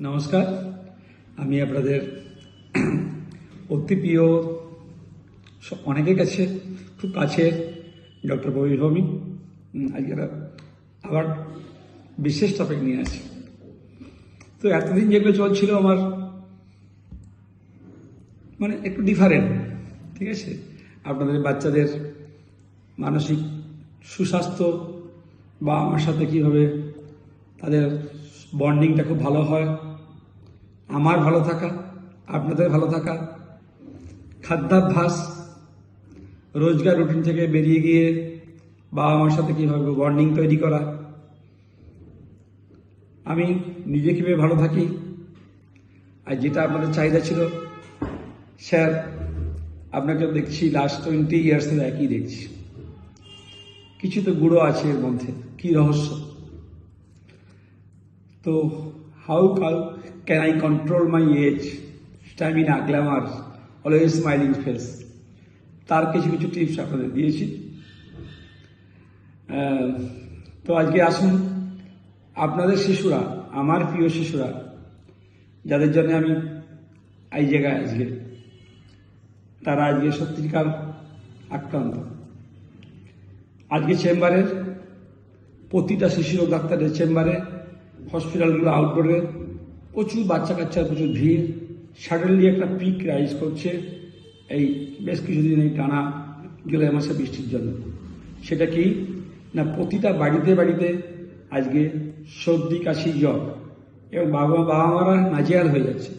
নমস্কার। আমি আপনাদের অতি প্রিয় অনেকের কাছে খুব কাছের ডক্টর ববি ভৌমি আজকে আবার বিশেষ টপিক নিয়ে আসি তো এতদিন যেগুলো চলছিল আমার মানে একটু ডিফারেন্ট ঠিক আছে? আপনাদের বাচ্চাদের মানসিক সুস্বাস্থ্য বা আমার সাথে কীভাবে তাদের বন্ডিংটা খুব ভালো হয়, আমার ভালো থাকা, আপনাদের ভালো থাকা, খাদ্যাভ্যাস, রোজগার রুটিন থেকে বেরিয়ে গিয়ে বাবা মার সাথে কীভাবে বন্ডিং তৈরি করা। আমি নিজে কীভাবে ভালো থাকি, আর যেটা আপনাদের চাহিদা ছিল, স্যার, আপনাকে দেখছি লাস্ট টোয়েন্টি ইয়ার্সের একই দেখছি। কিছু তো গুঁড়ো আছে এর মধ্যে। কি রহস্য? তো how cow can I control my age stamina glamour always smiling face তার কিছু কিছু টিপস আপনাদের দিয়েছি। তো আজকে আসুন, আপনাদের শিশুরা, আমার প্রিয় শিশুরা, যাদের জন্য আমি এই জায়গায় আজকে, তারা আজকে সত্যিকার আক্রান্ত। আজকে চেম্বারের প্রতিটা শিশু রোগ ডাক্তারের চেম্বারে হসপিটালগুলো আউটডোরে প্রচুর বাচ্চা কাচ্চার প্রচুর ভিড়। সাডেনলি একটা পিক রাইজ করছে। এই বেশ কিছুদিন এই টানা জুলাই মাসে বৃষ্টির জন্য। সেটা কি? না প্রতিটা বাড়িতে বাড়িতে আজকে সর্দি, কাশি, জ্বর। এবং বাবা বাবা মারা নাজেহাল হয়ে যাচ্ছে।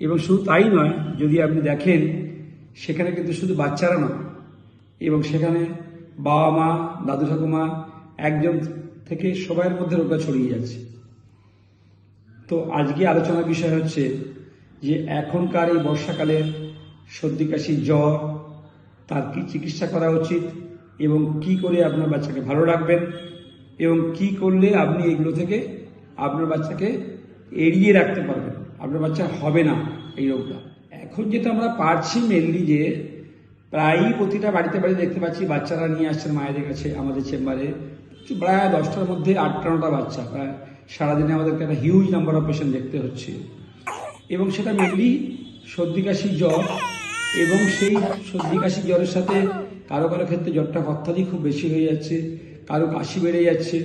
এবং শুধু তাই নয়, যদি আপনি দেখেন, সেখানে কিন্তু শুধু বাচ্চারা নয়, এবং সেখানে বাবা মা দাদু ঠাকুমা একজন থেকে সবার মধ্যে রোগটা ছড়িয়ে যাচ্ছে। তো আজকে আলোচনার বিষয় হচ্ছে যে এখনকার এই বর্ষাকালে সর্দি, কাশি, জ্বর, তার কি চিকিৎসা করা উচিত এবং কি করে আপনার বাচ্চাকে ভালো রাখবেন এবং কি করলে আপনি এগুলো থেকে আপনার বাচ্চাকে এড়িয়ে রাখতে পারবেন। আপনার বাচ্চা হবে না এই রোগটা। এখন যেটা আমরা পারছি মেনলি যে প্রায়ই প্রতিটা বাড়িতে বাড়িতে দেখতে পাচ্ছি বাচ্চারা নিয়ে আসছেন মায়েদের কাছে, আমাদের চেম্বারে। প্রায় দশটার মধ্যে আটটা, নটা বাচ্চা প্রায় সারাদিনে আমাদেরকে একটা হিউজ নাম্বার অফ পেশেন্ট দেখতে হচ্ছে। এবং সেটা মেনলি সর্দি, কাশি, জ্বর এবং সেই সর্দি, কাশি, জ্বরের সাথে কারও কারও ক্ষেত্রে জ্বরটা অত্যাধিক খুব বেশি হয়ে যাচ্ছে, কারও কাশি বেড়ে যাচ্ছে।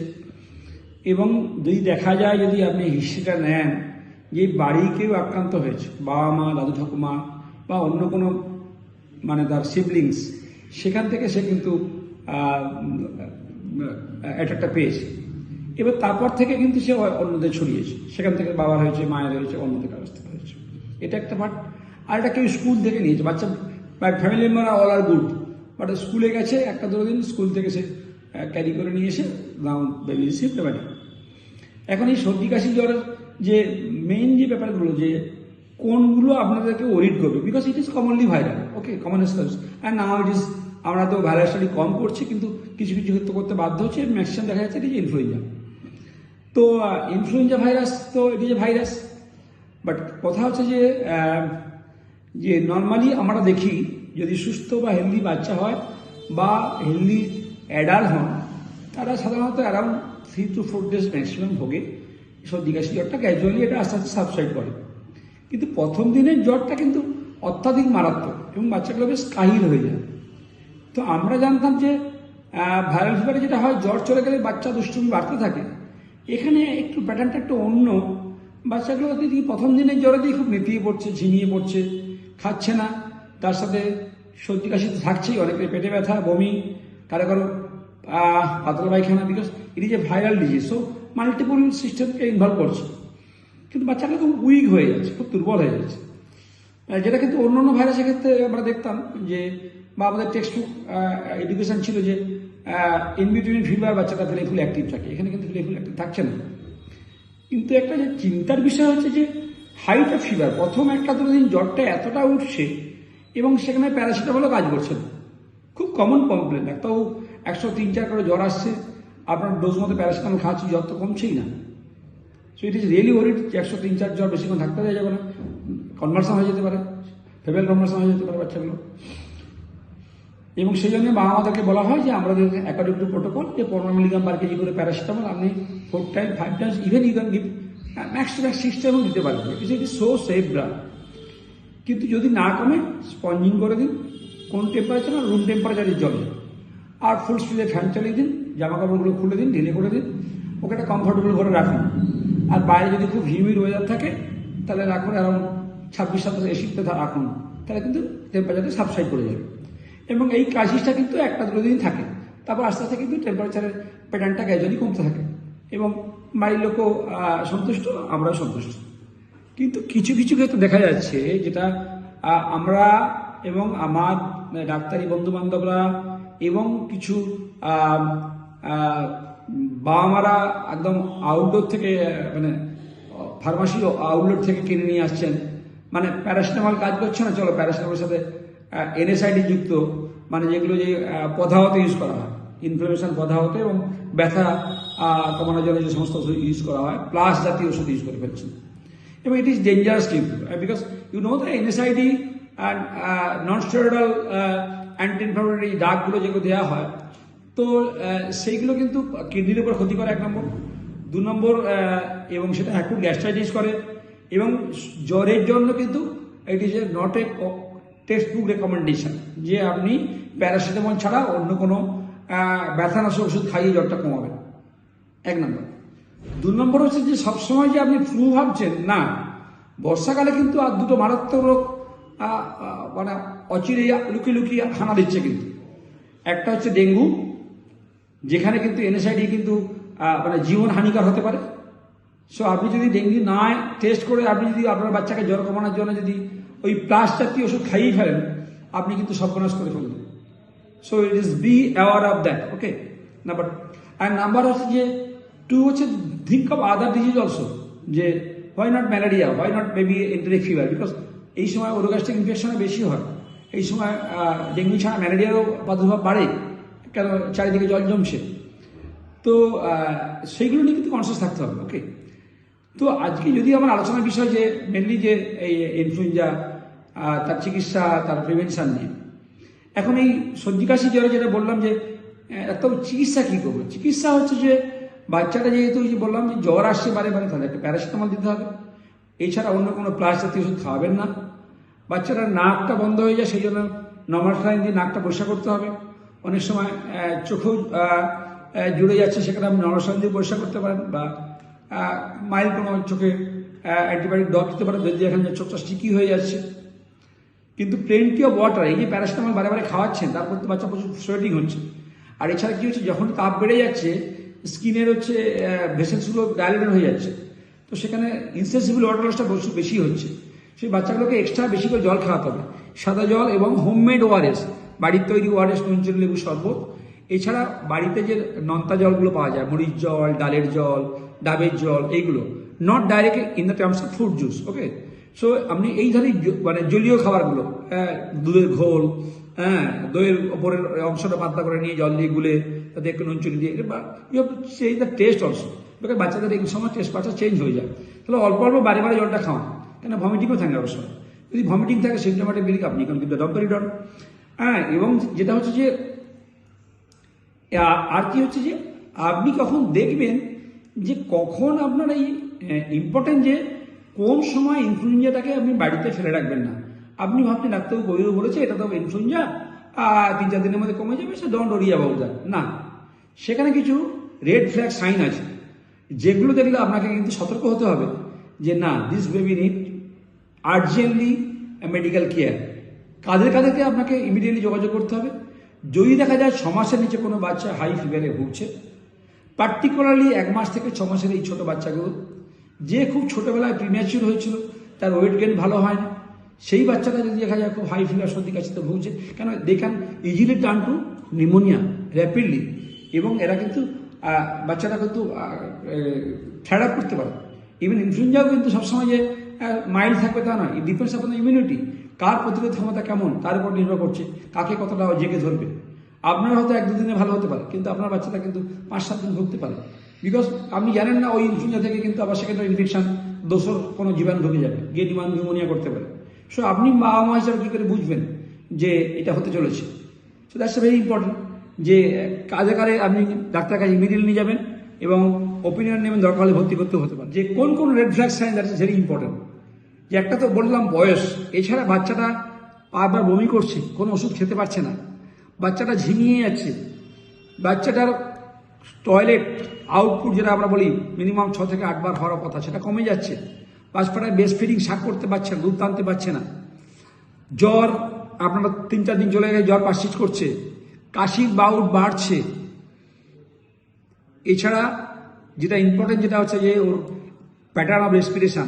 এবং যদি দেখা যায়, যদি আপনি হিস্ট্রিটা নেন যে বাড়ি কেউ আক্রান্ত হয়েছে, বাবা মা, দাদু ঠাকুমা বা অন্য কোনো মানে তার সিবলিংস সেখান থেকে সে কিন্তু অ্যাটাকটা পেয়েছে এবার তারপর থেকে কিন্তু সে অন্যদের ছড়িয়েছে। সেখান থেকে বাবার হয়েছে, মায়ের হয়েছে, অন্যদের কাছ থেকে হয়েছে। এটা একটা পার্ট আর এটা কেউ স্কুল থেকে নিয়েছে। বাচ্চা family member all are good but স্কুলে গেছে, একটা দুটো দিন স্কুল থেকে সে ক্যারি করে নিয়ে এসে বেবি শিফট বাড়ি এখন এই সর্দি কাশি জ্বরের যে মেইন যে ব্যাপারগুলো, যে কোনগুলো আপনাদেরকে ওরিড করবে? Because it is commonly viral okay common stuffs and now it is আমরা তো ভাইরাল স্টাডি কম করছি, কিন্তু কিছু কিছু ক্ষেত্রে করতে বাধ্য হচ্ছে ম্যাক্সিমাম দেখা যাচ্ছে এটি যে ইনফ্লুয়েঞ্জা তো ইনফ্লুয়েঞ্জা ভাইরাস তো এটি যে ভাইরাস বাট কথা হচ্ছে যে যে নর্মালি আমরা দেখি, যদি সুস্থ বা হেলদি বাচ্চা হয় বা হেলদি অ্যাডাল্ট হন, তারা সাধারণত around three to four days maximum ভোগে। সর্দি কাশি জ্বরটা ক্যাজুয়ালি এটা আস্তে আস্তে সাবসাইড করে। কিন্তু প্রথম দিনের জ্বরটা কিন্তু অত্যাধিক মারাত্মক এবং বাচ্চাগুলো বেশ কাহিল হয়ে যায়। তো আমরা জানতাম যে ভাইরাল ফিভারে যেটা হয়, জ্বর চলে গেলে বাচ্চা দুষ্টুমি বাড়তে থাকে। এখানে একটু প্যাটার্নটা একটু অন্য। বাচ্চাগুলো প্রথম দিনের জ্বরে দিয়ে খুব নেতিয়ে পড়ছে, ঝিমিয়ে পড়ছে, খাচ্ছে না। তার সাথে সর্দি কাশি তো থাকছেই, অনেকের পেটে ব্যথা, বমি, কারও কারও পাতলা পায়খানা বিকজ এটি যে ভাইরাল ডিজিজ সো মাল্টিপল সিস্টেমকে ইনভলভ করছে। কিন্তু বাচ্চাগুলো খুব উইক হয়ে যাচ্ছে, খুব দুর্বল হয়ে যাচ্ছে। যেটা কিন্তু অন্য অন্য ভাইরাসের ক্ষেত্রে আমরা দেখতাম যে বা আমাদের টেক্সট বুক এডুকেশন ছিল যে ইন বিটুইন ফিভার বাচ্চাটা ফেলে ফুল অ্যাক্টিভ থাকে। এখানে কিন্তু ফেলে ফুল অ্যাক্টিভ থাকছে না। কিন্তু একটা যে চিন্তার বিষয় হচ্ছে যে হাইট অফ ফিভার প্রথম একটা দুটো দিন জ্বরটা এতটা উঠছে এবং সেখানে প্যারাসিটামলও কাজ করছে না। খুব কমন কমপ্লেন একটাও একশো তিন চার করে জ্বর আসছে, আপনার ডোজ মতো প্যারাসিটামল খাচ্ছি জ্বর তো কমছেই না। So it is really worried একশো তিন চার জ্বর বেশিক্ষণ থাকতে দেওয়া যাবে না। কনভার্সন হয়ে যেতে পারে ফেবেল কনভার্সন হয়ে যেতে পারে বাচ্চাগুলো। এবং সেই জন্য মা আমাদেরকে বলা হয় যে আমাদের অ্যাকর্ডিং টু প্রোটোকল যে পনেরো মিলিগ্রাম পার কেজি করে প্যারাসিটামল আপনি four time five times even you can give max to max six টাইমও দিতে পারবেন it is so safe drug কিন্তু যদি না কমে স্পঞ্জিং করে দিন, কোন টেম্পারেচার না রুম টেম্পারেচারের জলে আর ফুল স্পিডে ফ্যান চালিয়ে দিন জামা কাপড়গুলো খুলে দিন, ঢিলে করে দিন, ওকে একটা কমফোর্টেবল করে রাখুন। আর বাইরে যদি খুব হিউমিড ওয়েদার থাকে, তাহলে রাখুন অ্যারাউন্ড ছাব্বিশ সাতাশ এসিতে রাখুন। তাহলে কিন্তু টেম্পারেচারটা সাবসাইড করে যাবে। এবং এই ক্রাইসিসটা কিন্তু একটা দুটো দিন থাকে। তারপর আস্তে আস্তে কিন্তু টেম্পারেচারের প্যাটার্নটা গ্যাজুয়ালি কমতে থাকে এবং বাড়ির লোকও সন্তুষ্ট, আমরাও সন্তুষ্ট। কিন্তু কিছু কিছু ক্ষেত্রে দেখা যাচ্ছে যেটা আমরা এবং আমার ডাক্তারি বন্ধু বান্ধবরা এবং কিছু বাবা মারা একদম আউটডোর থেকে মানে ফার্মাসি আউটলেট থেকে কিনে নিয়ে আসছেন। মানে প্যারাসিটামল কাজ করছে না, চলো প্যারাসিটামলের সাথে এনএসআইডি যুক্ত মানে যেগুলো যে পদাহতে ইউজ করা হয় ইনফ্লামেশন পদাহতে এবং ব্যথা কমানোর জন্য যে সমস্ত ওষুধ ইউজ করা হয় প্লাস জাতীয় ওষুধ ইউজ করে ফেলছেন এবং ইট ইজ ডেঞ্জারাস কিন্তু because you know the NSAID non steroidal anti inflammatory ডাকগুলো যেগুলো দেওয়া হয়, তো সেইগুলো কিন্তু কিডনির উপর ক্ষতি করে এক নম্বর। দু নম্বর এবং সেটা এখন গ্যাস্ট্রাইটিস করে এবং জ্বরের জন্য কিন্তু it is a not a text book recommendation যে আপনি প্যারাসিটামল ছাড়া অন্য কোনো ব্যথানাশক ওষুধ খাইয়ে জ্বরটা কমাবেন। এক নম্বর। দু নম্বর হচ্ছে যে সবসময় যে আপনি ফ্লু ভাবছেন, না। বর্ষাকালে কিন্তু আর দুটো মারাত্মক রোগ মানে অচিরে লুকিয়ে লুকিয়ে হানা দিচ্ছে কিন্তু। একটা হচ্ছে ডেঙ্গু, যেখানে কিন্তু এনএসআইডি কিন্তু মানে জীবন হানিকর হতে পারে। সো আপনি যদি ডেঙ্গু না টেস্ট করে আপনি যদি আপনার বাচ্চাকে জ্বর কমানোর জন্য যদি ওই প্লাস জাতীয় ওষুধ খাইয়ে ফেলেন, আপনি কিন্তু সর্বনাশ করে ফেলবেন so it is be aware of that okay number R number হচ্ছে যে টু হচ্ছে think of other disease also যে why not malaria why not maybe enteric fever because এই সময় ওরোগ্যাস্ট্রিক ইনফেকশনে বেশি হয়। এই সময় ডেঙ্গু ছাড়া ম্যালেরিয়ারও প্রাদুর্ভাব বাড়ে, কেন চারিদিকে জল জমছে? তো সেইগুলো নিয়ে কিন্তু কনসিয়াস থাকতে হবে ওকে তো আজকে যদি আমার আলোচনার বিষয় যে মেনলি যে এই ইনফ্লুয়েঞ্জা তার চিকিৎসা তার প্রিভেনশন নিয়ে। এখন এই সর্দি কাশি জ্বরে যেটা বললাম যে আহ, তো চিকিৎসা কী করব? চিকিৎসা হচ্ছে যে বাচ্চাটা যেহেতু যে বললাম যে জ্বর আসছে বারে বারে তাহলে একটা প্যারাসিটামল দিতে হবে। এছাড়া অন্য কোনো প্লাস জাতীয় ওষুধ খাওয়াবেন না। বাচ্চাটার নাকটা বন্ধ হয়ে যায় সেই জন্য নর্মাল সালাইন দিয়ে নাকটা পরিষ্কার করতে হবে। অনেক সময় চোখেও জুড়ে যাচ্ছে সেখানে আপনি নর্মাল সালাইন দিয়ে পরিষ্কার করতে পারেন বা মাইল কোনো চোখে অ্যান্টিবায়োটিক ডট দিতে পারেন যদি এখানে চোখটা স্টিকি হয়ে যাচ্ছে। কিন্তু প্লেন্টি অফ ওয়াটার এই যে প্যারাসিটামল বারে বারে খাওয়াচ্ছেন তারপর তো বাচ্চা প্রচুর সোয়েটিং হচ্ছে। আর এছাড়া কি হচ্ছে, যখন তাপ বেড়ে যাচ্ছে, স্কিনের হচ্ছে ভেসেলসগুলো ডায়ালেটেড হয়ে যাচ্ছে। তো সেখানে ইনসেন্সিবল ওয়াটার লসটা প্রচুর বেশি হচ্ছে। সেই বাচ্চাগুলোকে এক্সট্রা বেশি করে জল খাওয়াতে হবে। সাদা জল এবং হোমমেড ওআরএস বাড়ির তৈরি ওআরএস নুন চিনি লেবু শরবত। এছাড়া বাড়িতে যে নন্তা জলগুলো পাওয়া যায়, মরিচ জল, ডালের জল, ডাবের জল, এইগুলো। Not direct in the terms of fruit juice okay so আপনি এই ধরনের মানে জলীয় খাবারগুলো হ্যাঁ, দুধের ঘোল হ্যাঁ দইয়ের ওপরের অংশটা পাতলা করে নিয়ে জল দিয়ে গুলে তাতে একটু নুন চিনি দিয়ে বা ইউ সেই দ্য টেস্ট অলসো বিকজ বাচ্চাদের এই সময় টেস্ট পাচ্ছা চেঞ্জ হয়ে যায়। তাহলে অল্প অল্প বারে বারে জলটা খাওয়ান কেন ভমিটিংও থাকে অবশ্য। যদি ভমিটিং থাকে সিমটোমেটিক মিল্ক আপনি কারণ কিন্তু ডম্পেরিডন হ্যাঁ এবং যেটা হচ্ছে যে আর কি হচ্ছে যে আপনি কখন দেখবেন যে কখন আপনার এই ইম্পর্টেন্ট যে কোন সময় ইনফ্লুয়েঞ্জাটাকে আপনি বাড়িতে ফেলে রাখবেন না। আপনি ভাবছেন, ডাক্তারবাবু গভীর বলেছে, এটা তো ইনফ্লুয়েঞ্জা তিন চার দিনের মধ্যে কমে যাবে, সে ডন্ট ওরি অ্যাবাউট না, সেখানে কিছু রেড ফ্ল্যাগ সাইন আছে। যেগুলো দেখলে আপনাকে কিন্তু সতর্ক হতে হবে যে, না this baby need urgently medical care কাদের কাদেরকে আপনাকে ইমিডিয়েটলি যোগাযোগ করতে হবে। যদি দেখা যায় ছ মাসের নিচে কোনো বাচ্চা হাই ফিভারে ভুগছে পার্টিকুলারলি এক মাস থেকে ছ মাসের এই ছোট বাচ্চাগুলো যে খুব ছোটবেলায় প্রিম্যাচিউর হয়েছিল তার ওয়েট গেন ভালো হয় না সেই বাচ্চাটা যদি দেখা যায় খুব হাই ফিভার সর্দি কাশিতে ভুগছে কেন they can easily turn to pneumonia rapidly এবং এরা কিন্তু আহ, বাচ্চারা কিন্তু ফ্যাড করতে পারে। ইভেন ইনফ্লুয়েঞ্জাও কিন্তু সবসময় যে মাইল্ড থাকবে তা নয়। ডিপেন্ডস আপন ইমিউনিটি কার প্রতিরোধ ক্ষমতা কেমন তার উপর নির্ভর করছে কাকে কতটা জেগে ধরবে। আপনার হয়তো এক দুদিনে ভালো হতে পারে কিন্তু আপনার বাচ্চাটা কিন্তু পাঁচ সাত দিন ভুগতে পারে। বিকজ আপনি জানেন না, ওই ইনফ্লুয়েঞ্জা থেকে কিন্তু আবার সেখানে ইনফেকশন দোষর কোনো জীবাণু ঢুকে যাবে। গিয়ে নিউমোনিয়া করতে পারে। সো আপনি মা মা হিসাবে কী করে বুঝবেন যে এটা হতে চলেছে? সো দ্যাটস ভেরি ইম্পর্টেন্ট যে, কাজে কাজে আপনি ডাক্তার কাছে ইমিডিয়েটলি নিয়ে যাবেন এবং ওপিনিয়ন নেবেন, দরকার হলে ভর্তি করতে হতে পারে। যে কোন কোন red flag sign that is very important যে একটা তো বললাম বয়স, এছাড়া বাচ্চাটা বারবার বমি করছে, কোনো ওষুধ খেতে পারছে না। বাচ্চাটা ঝিমিয়ে যাচ্ছে। বাচ্চাটার টয়লেট আউটপুট যেটা আমরা বলি মিনিমাম ছ থেকে আটবার হওয়ার কথা, সেটা কমে যাচ্ছে। বাচ্চাটায় বেস্ট ফিডিং শাক করতে পারছে না, দুধ টানতে পারছে না। জ্বর, আপনারা তিন চার দিন চলে গেলে জ্বর পারসিস করছে। কাশির বাউট বাড়ছে। এছাড়া যেটা ইম্পর্টেন্ট যেটা হচ্ছে যে, ওর প্যাটার্ন অফ রেসপিরেশন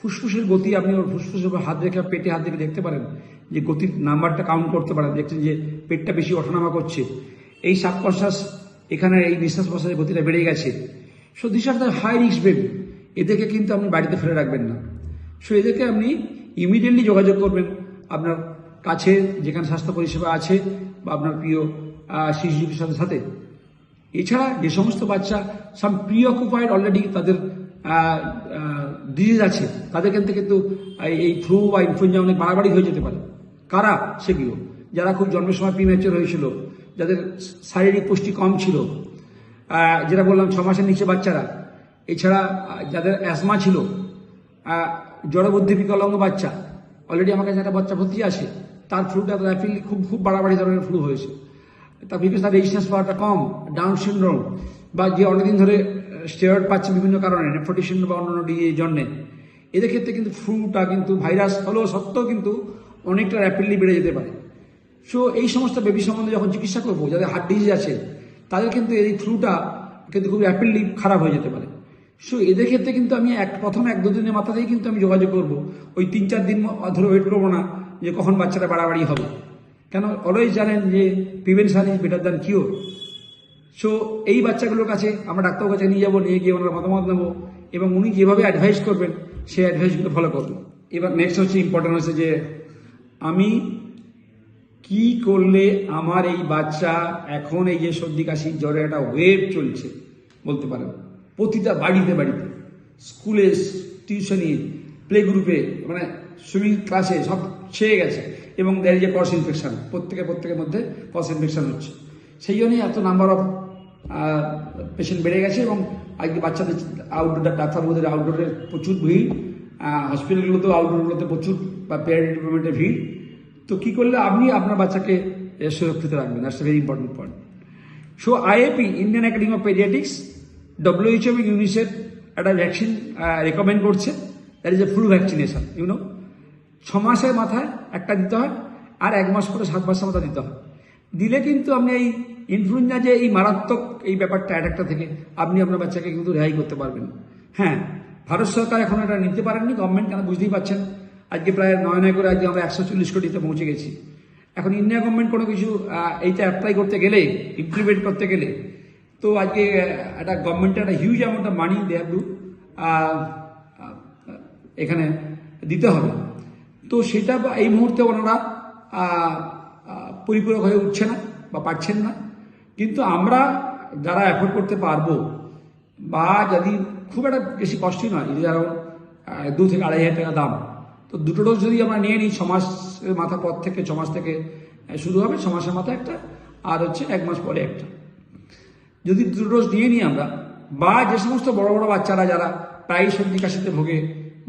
ফুসফুসের গতি, আপনি ওর ফুসফুসের হাত রেখে, পেটে হাত রেখে দেখতে পারেন, যে গতির নাম্বারটা কাউন্ট করতে পারেন। দেখছেন যে পেটটা বেশি ওঠানামা করছে। এই সাবকনশাস এখানে এই নিঃশ্বাস প্রশ্বাসের গতিটা বেড়ে গেছে। So this are the high risk baby এদেরকে কিন্তু আপনি বাড়িতে ফেলে রাখবেন না। সো এদেরকে আপনি ইমিডিয়েটলি যোগাযোগ করবেন। আপনার কাছে যেখানে স্বাস্থ্য পরিষেবা আছে বা আপনার প্রিয় শিশু চিকিৎসকের সাথে এছাড়া যে সমস্ত বাচ্চা সাম প্রি অকুপাইড অলরেডি তাদের ডিজিজ আছে, তাদের কিন্তু কিন্তু এই ফ্লু বা ইনফ্লুয়েঞ্জা অনেক বাড়াবাড়ি হয়ে যেতে পারে। কারা? সেগুলো। যারা খুব জন্মের সময় প্রিম্যাচুর হয়েছিল যাদের শারীরিক পুষ্টি কম ছিল যেটা বললাম ছ মাসের নিচে বাচ্চারা। এছাড়া যাদের অ্যাসমা ছিল জড়বুদ্ধি বিকলাঙ্গ বাচ্চা অলরেডি আমার কাছে একটা বাচ্চা ভর্তি আছে, তার ফ্লুটা র্যাপিডলি খুব খুব বাড়াবাড়ি ধরনের ফ্লু হয়েছে। তার বিকজ তার রেজিস্ট্যান্স পাওয়াটা কম ডাউন সিন্ড্রোম বা যে অনেকদিন ধরে স্টেরয়েড পাচ্ছে বিভিন্ন কারণে নেফ্রোটিসিন বা অন্যান্য ডিজিজের জন্যে। এদের ক্ষেত্রে কিন্তু ফ্লুটা কিন্তু ভাইরাস হলেও সত্ত্বেও কিন্তু অনেকটা র্যাপিডলি বেড়ে যেতে পারে। সো এই সমস্ত বেবি সম্বন্ধে যখন চিকিৎসা করব, যাদের হার্ট ডিজিজ আছে, তাদের কিন্তু এই ফ্লুটা কিন্তু খুব র্যাপিডলি খারাপ হয়ে যেতে পারে। সো এদের ক্ষেত্রে কিন্তু আমি এক, প্রথম এক দু দুদিনের মাথাতেই কিন্তু আমি যোগাযোগ করব। ওই তিন, চার দিন ধরে ওয়েট করব না যে কখন বাচ্চাটা বাড়াবাড়ি হবে। কেন? অলওয়েজ জানেন যে prevention is better than cure so এই বাচ্চাগুলোর কাছে আমরা ডাক্তারের কাছে নিয়ে যাব, নিয়ে গিয়ে ওনার মতামত নেব এবং উনি যেভাবে অ্যাডভাইস করবেন, সেই অ্যাডভাইসগুলো ফলো করব। এবার নেক্সট হচ্ছে ইম্পর্টেন্ট হচ্ছে যে আমি কি করলে আমার এই বাচ্চা এখন এই যে সর্দি কাশির জ্বরে একটা ওয়েভ চলছে বলতে পারেন, প্রতিটা বাড়িতে বাড়িতে, স্কুলে, টিউশনি প্লে গ্রুপে মানে সুইমিং ক্লাসে সব ছেয়ে গেছে এবং দেয় যে কস ইনফেকশন প্রত্যেকে প্রত্যেকের মধ্যে কস ইনফেকশন হচ্ছে। সেই জন্যই এত নাম্বার অফ পেশেন্ট বেড়ে গেছে এবং আজকে বাচ্চাদের আউটডোর ডাক্তারবাবুদের আউটডোরের প্রচুর ভিড় হসপিটালগুলোতেও আউটডোরগুলোতে প্রচুর, বা পেয়ার ডিপার্টমেন্টের ভিড়। তো কি করলে আপনি আপনার বাচ্চাকে সুরক্ষিত রাখবেন? That's very important point so IAP Indian Academy of Paediatrics WHO এবং ইউনিসেফ একটা ভ্যাকসিন রেকমেন্ড করছে। That is a flu vaccination you know ছ মাসের মাথায় একটা দিতে হয় আর এক মাস পরে সাত মাসের মাথা দিতে হয়। দিলে কিন্তু আপনি এই ইনফ্লুয়েঞ্জা যে এই মারাত্মক এই ব্যাপারটা অ্যাটাকটা থেকে আপনি আপনার বাচ্চাকে কিন্তু রেহাই করতে পারবেন। হ্যাঁ ভারত সরকার এখন এটা নিতে পারেননি গভর্নমেন্ট কেন বুঝতেই পারছেন? আজকে প্রায় নয় নয় করে আজকে আমরা একশো চল্লিশ কোটিতে পৌঁছে গেছি। এখন ইন্ডিয়া গভর্নমেন্ট কোনো কিছু এইটা অ্যাপ্লাই করতে গেলে ইমপ্লিমেন্ট করতে গেলে তো আজকে একটা গভর্নমেন্টের একটা huge amount of money they have এখানে দিতে হবে। তো সেটা এই মুহূর্তে ওনারা পরিপূরক হয়ে উঠছে না বা পারছেন না। কিন্তু আমরা যারা অ্যাফোর্ড করতে পারব বা যদি খুব একটা বেশি কষ্টই নয় যদি আহ, দু থেকে আড়াই হাজার টাকা দাম তো দুটো ডোজ যদি আমরা নিয়ে নিই ছ মাসের মাথা পর থেকে, ছমাস থেকে শুরু হবে ছ মাসের মাথা একটা, আর হচ্ছে এক মাস পরে একটা। যদি দুটো ডোজ নিয়ে নিই আমরা, বা যে সমস্ত বড় বড় বাচ্চারা যারা প্রায় সর্দি কাশিতে ভোগে,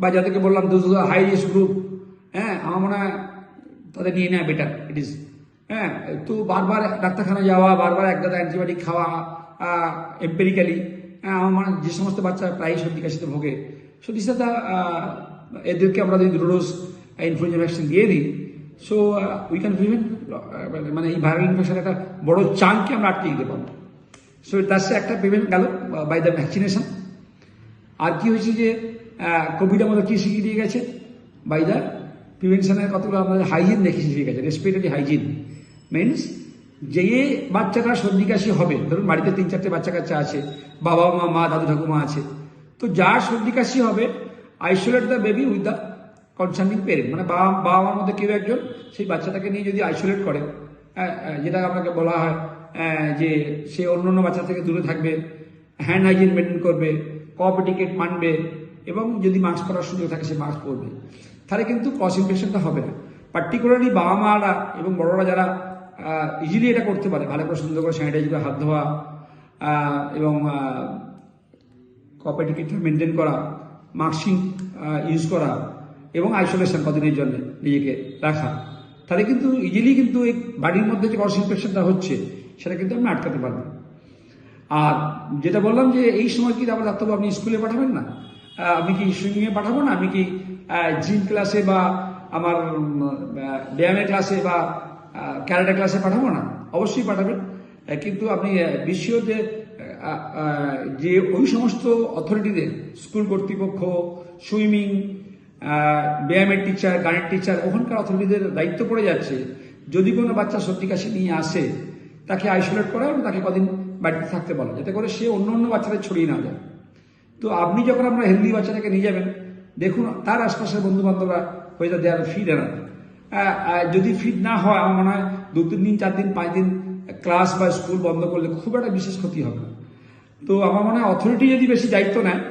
বা যাদেরকে বললাম দু হাই রিস্ক গ্রুপ হ্যাঁ আমার মনে হয় তাদের নিয়ে নেওয়া বেটার ইট ইজ হ্যাঁ তো বারবার ডাক্তারখানা যাওয়া, বারবার এক গাদা অ্যান্টিবায়োটিক খাওয়া এম্পেরিক্যালি হ্যাঁ আমার মনে হয় যে সমস্ত বাচ্চারা প্রায় সর্দি কাশিতে ভোগে সত্যি সাথে এদেরকে আমরা যদি ডোজ ইনফ্লুয়েঞ্জা ভ্যাকসিন দিয়ে দিই সো উই ক্যান প্রিভেন্ট মানে এই ভাইরাল ইনফেকশন একটা বড় চাঙ্ককে আমরা আটকে দিতে পারব। সো দ্যাটস একটা প্রিভেন্ট গেল বাই দ্য ভ্যাকসিনেশন আর কি হয়েছে যে কোভিড আমাদের কি শিখিয়ে দিয়ে গেছে? বাই দ্য প্রিভেনশনের কতগুলো আমাদের হাইজিন দেখে শিখিয়ে গেছে রেসপিরেটরি হাইজিন মিনস যে বাচ্চাটা সর্দি কাশি হবে, ধরুন বাড়িতে তিন চারটে বাচ্চা কাচ্চা আছে, বাবা মা মা, দাদু, ঠাকুমা আছে, তো যার সর্দি কাশি হবে isolate the baby with the concerning parent মানে বাবা বাবা মার মধ্যে কেউ একজন সেই বাচ্চাটাকে নিয়ে যদি আইসোলেট করে যেটা আপনাকে বলা হয় যে সে অন্য অন্য বাচ্চা থেকে দূরে থাকবে হ্যান্ড হাইজিন মেনটেন করবে কপ টিকেট মানবে, এবং যদি মাস্ক পরার সুযোগ থাকে সে মাস্ক পরবে। তাহলে কিন্তু ক্রস ইনফেকশনটা হবে না। পার্টিকুলারলি বাবা মারা এবং বড়রা যারা ইজিলি এটা করতে পারে। ভালো করে সুন্দর করে স্যানিটাইজ করে হাত ধোয়া এবং কপে টিকিটটা মেনটেন করা মাস্কিং ইউজ করা এবং আইসোলেশন কদিনের জন্য নিজেকে রাখা। তাহলে কিন্তু ইজিলি কিন্তু এই বাড়ির মধ্যে যে ক্রস ইনফেকশনটা হচ্ছে, সেটা কিন্তু আপনি আটকাতে পারবেন আর যেটা বললাম যে এই সময় কি আবার ডাক্তারবাবু আপনি স্কুলে পাঠাবেন না? আমি কি সুইমিংয়ে পাঠাবো না? আমি কি জিম ক্লাসে বা আমার ব্যায়ামের ক্লাসে বা ক্যারাটে ক্লাসে পাঠাবো না? অবশ্যই পাঠাবেন। কিন্তু আপনি বিশ্ব যে যে ওই সমস্ত অথরিটিদের, স্কুল কর্তৃপক্ষ, সুইমিং ব্যায়ামের টিচার, গানের টিচার, ওখানকার অথরিটিদের দায়িত্ব পড়ে যাচ্ছে। যদি কোনো বাচ্চা সর্দি কাশি নিয়ে আসে, তাকে আইসোলেট করা এবং তাকে কদিন বাড়িতে থাকতে বলা। যাতে করে সে অন্য অন্য বাচ্চাদের ছড়িয়ে না যায় তো আপনি যখন আপনার হেলদি বাচ্চাটাকে নিয়ে যাবেন, দেখুন, তার আশপাশের বন্ধু বান্ধবরা হয়তো দেয়ার ফিট এনার যদি ফিট না হয়, আমার মনে হয় দু তিন দিন, চার দিন, পাঁচ দিন ক্লাস বা স্কুল বন্ধ করলে খুব একটা বিশেষ ক্ষতি হবে না। তো আমার মনে হয় অথরিটি যদি বেশি দায়িত্ব নেয়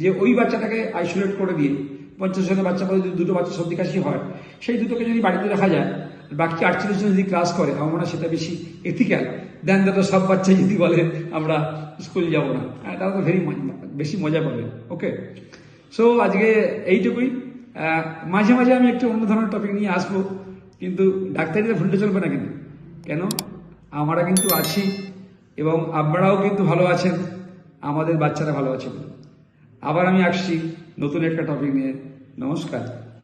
যে ওই বাচ্চাটাকে আইসোলেট করে দিয়ে পঞ্চাশ জনের বাচ্চা করে যদি দুটো বাচ্চা সর্দি কাশি হয় সেই দুটোকে যদি বাড়িতে রাখা যায় বাকি আটচল্লিশ জন যদি ক্লাস করে আমার মনে হয় সেটা বেশি এথিক্যাল দেন দাদা সব বাচ্চা যদি বলে আমরা স্কুল যাব না। হ্যাঁ, তাহলে তো ভেরি বেশি মজা পাবে। ওকে সো আজকে এইটুকুই। মাঝে মাঝে আমি একটু অন্য ধরনের টপিক নিয়ে আসব কিন্তু ডাক্তারিতে ভুলতে চলবে না কিন্তু। কেন? আমরা কিন্তু আছি এবং আপনারাও কিন্তু ভালো আছেন, আমাদের বাচ্চারা ভালো আছেন। আবার আমি আসছি নতুন একটা টপিক নিয়ে। নমস্কার।